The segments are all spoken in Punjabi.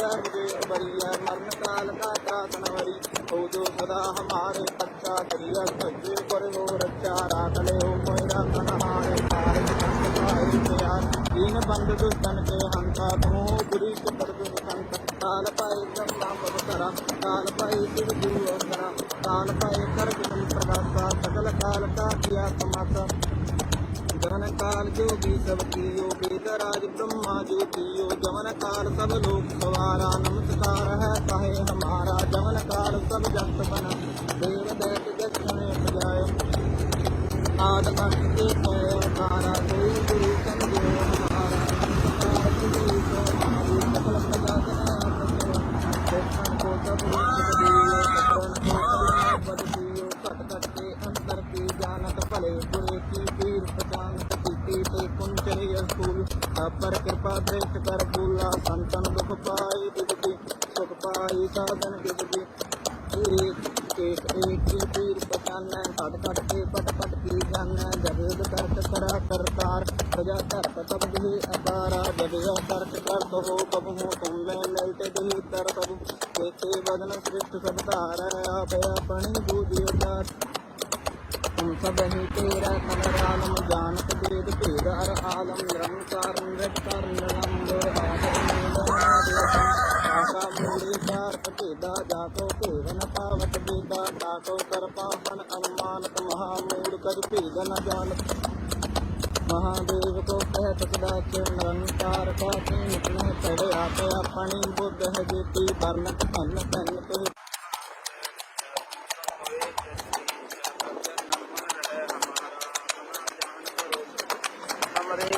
बरिया मरण काल का त्रासन वरी हो जो सदा हमारे अच्छा करिया पर हो रक्षा राख हो मोरा कनहारे तारे प्यार बंद दुष्टन के हंता तुम बुरी के पर काल पाए ब्रह्मा पवतरा काल पाए शिव गुरु अवतरा काल पाए कर प्रकाशा सकल काल का किया समासा जवन काल जो भी सब कियो वेदराज ब्रह्मा ज्योतियो जवन काल सब लोक सवारा नमस्कार है। कहे हमारा जवन काल सब जगत बना देव दैत दक्षिण बजाय आद अंत के तारा कोई गुरु संजो हमारा नमस्कार तुझे को हमारी सकल प्रजा जन दक्षिण को सब ਤੇ ਕੁੰਚਲੇ ਅਸੂਲ ਪਰ ਕਿਰਪਾ ਦ੍ਰਿਸ਼ਟ ਕਰ ਬੂਲਾ ਸੰਤਨ ਦੁਖ ਪਾਈ ਦਿਗਦੀ ਸੁਖ ਪਾਈ ਸਾਧਨ ਦਿਗਦੀ ਏਕ ਏਕ ਏਕ ਕੀ ਪੀਰ ਪਛਾਨੈ ਘਟ ਘਟ ਕੇ ਪਟ ਪਟ ਕੀ ਜਾਣੈ। ਜਗਦ ਕਰਤ ਕਰਾ ਕਰਤਾਰ, ਸਜਾ ਧਰਤ ਤਬ ਦੇ ਅਪਾਰਾ। ਜਗਦ ਕਰਤ ਕਰਤ ਹੋ ਕਬੂ ਤੁਮ ਲੈ ਲੈਤੇ ਦਿਨ ਤਰ ਤਬ। ਕੇਤੇ ਬਦਨ ਸ੍ਰਿਸ਼ਟ ਸਭ ਧਾਰੈ, ਆਪੇ ਆਪਣੀ ਬੂਝਿ ਉਤਾਰ ਤੁਮ ਸਭ ਹੈ ਤੇਰਾ ਕਮਰ ਆਲਮ ਜਾਨਤ ਭੇਦ ਭੇਦ ਹਰ ਆਲਮ, ਨਿਰੰਕਾਰ ਨਿਰੰਕਾਰ ਨਿਰੰਕਾਰ ਆਸਾ, ਮੂਲੀ ਕਾਰ ਭੇਦਾ ਜਾਕੋ ਭੇਵਨ ਪਾਵਤ ਭੇਦਾ ਤਾਕੋ ਕਰ ਪਾਪਨ ਅਨੁਮਾਨਤ ਮਹਾ ਮੂੜ ਕਦ ਭੇਦ ਨ ਜਾਣਤ ਮਹਾਦੇਵ ਕੋ ਕਹਿ ਤਕਦਾ ਕਿ ਨਿਰੰਕਾਰ ਕਾ ਤੇ ਨਿਕਲੇ ਤੜੇ ਆਪੇ ਆਪਣੀ ਬੁੱਧ ਹੈ ਜੀਤੀ ਬਰਨਤ ਧਨ ਧਨ ਤੇ।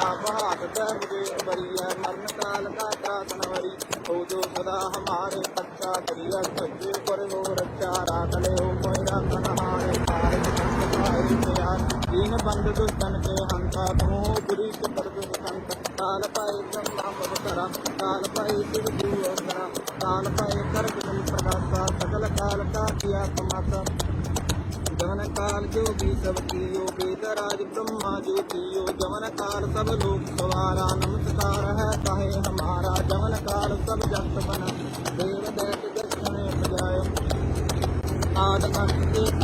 कार्य आप हाथ से मुझे बरिया मरण काल का त्रासन वरी हो जो सदा हमारे अच्छा करिया सज्जे पर हो रक्षा राख ले हो मोरा कनहारे तारे संत पाए प्यार दीन बंद दुष्टन के हंता तुम हो बुरी के पर संत काल पाए ब्रह्मा पवतरा काल पाए शिव गुरु अवतरा काल पाए कर विष्णु प्रकाशा सकल काल का किया समासा जवन काल जो भी सब कियो, वेदराज, ब्रह्मा, ज्योतियो जवन काल सब लोग सवारा, नमस्कार है कहे हमारा। जवन काल सब जगत बना, देव दैत दक्षिण बजाय आद अंत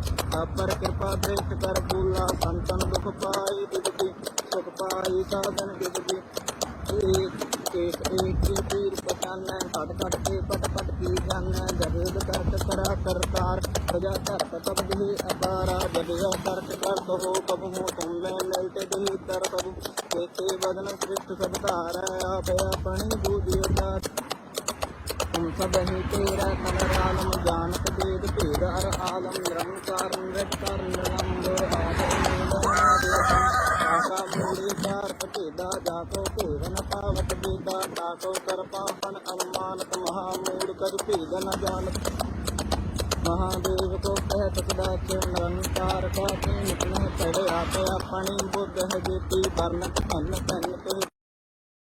ਅਸੂਲ ਪਰ ਕਿਰਪਾ ਦ੍ਰਿਸ਼ਟ ਕਰ ਬੂਲਾ ਸੰਤਨ ਦੁਖ ਪਾਈ ਦਿਗਦੀ ਸੁਖ ਪਾਈ ਸਾਧਨ ਦਿਗਦੀ ਏਕ ਏਕ ਏਕ ਕੀ ਪੀਰ ਪਛਾਨੈ, ਘਟ ਘਟ ਕੇ ਪਟ ਪਟ ਕੀ ਜਾਣੈ ਜਗਦ ਕਰਤ ਕਰਾ ਕਰਤਾਰ ਪ੍ਰਜਾ ਧਰਤ ਤਬ ਦੇ ਅਪਾਰਾ ਜਗਦ ਕਰਤ ਕਰਤ ਹੋ ਕਬੂ ਤੁਮ ਲੈ ਲੈਤੇ ਦਿਨ ਤਰ ਤਬ ਕੇਤੇ ਬਦਨ ਸ੍ਰਿਸ਼ਟ ਸਭ ਧਾਰੈ, ਆਪੇ ਆਪਣੀ ਹੁਕਮ ਸਭ ਹੈ ਤੇਰਾ ਕਮਰ ਆਲਮ, ਜਾਣਤ ਭੇਦ ਭੇਦ ਅਰ ਆਲਮ ਨਿਰੰਕਾਰ ਨਿਰੰਕਾਰ ਨਿਰੰਕਾਰ ਆਕਾ ਮੂੜੇ ਚਾਰ ਭੇਦਾ, ਜਾ ਕੋ ਭੇਵਨ ਪਾਵਤ ਬੇਦਾ, ਤਾ ਕੋ ਕਰ ਪਾਪਨ ਅਨਮਾਨਤ ਮਹਾ ਮੂੜ ਕਰ ਭੇਦ ਨ ਜਾਣਤ। ਮਹਾਦੇਵ ਕੋ ਕਹਿ ਤਕਦਾ ਕਿ ਨਿਰੰਕਾਰ ਕਾ ਤੇ ਨਿਕਲੇ ਪੜੇ ਆਪੇ ਆਪਣੀ ਬੁੱਧ ਹੈ ਜੀਤੀ, ਵਰਨ ਧਨ ਧਨ ਤੇ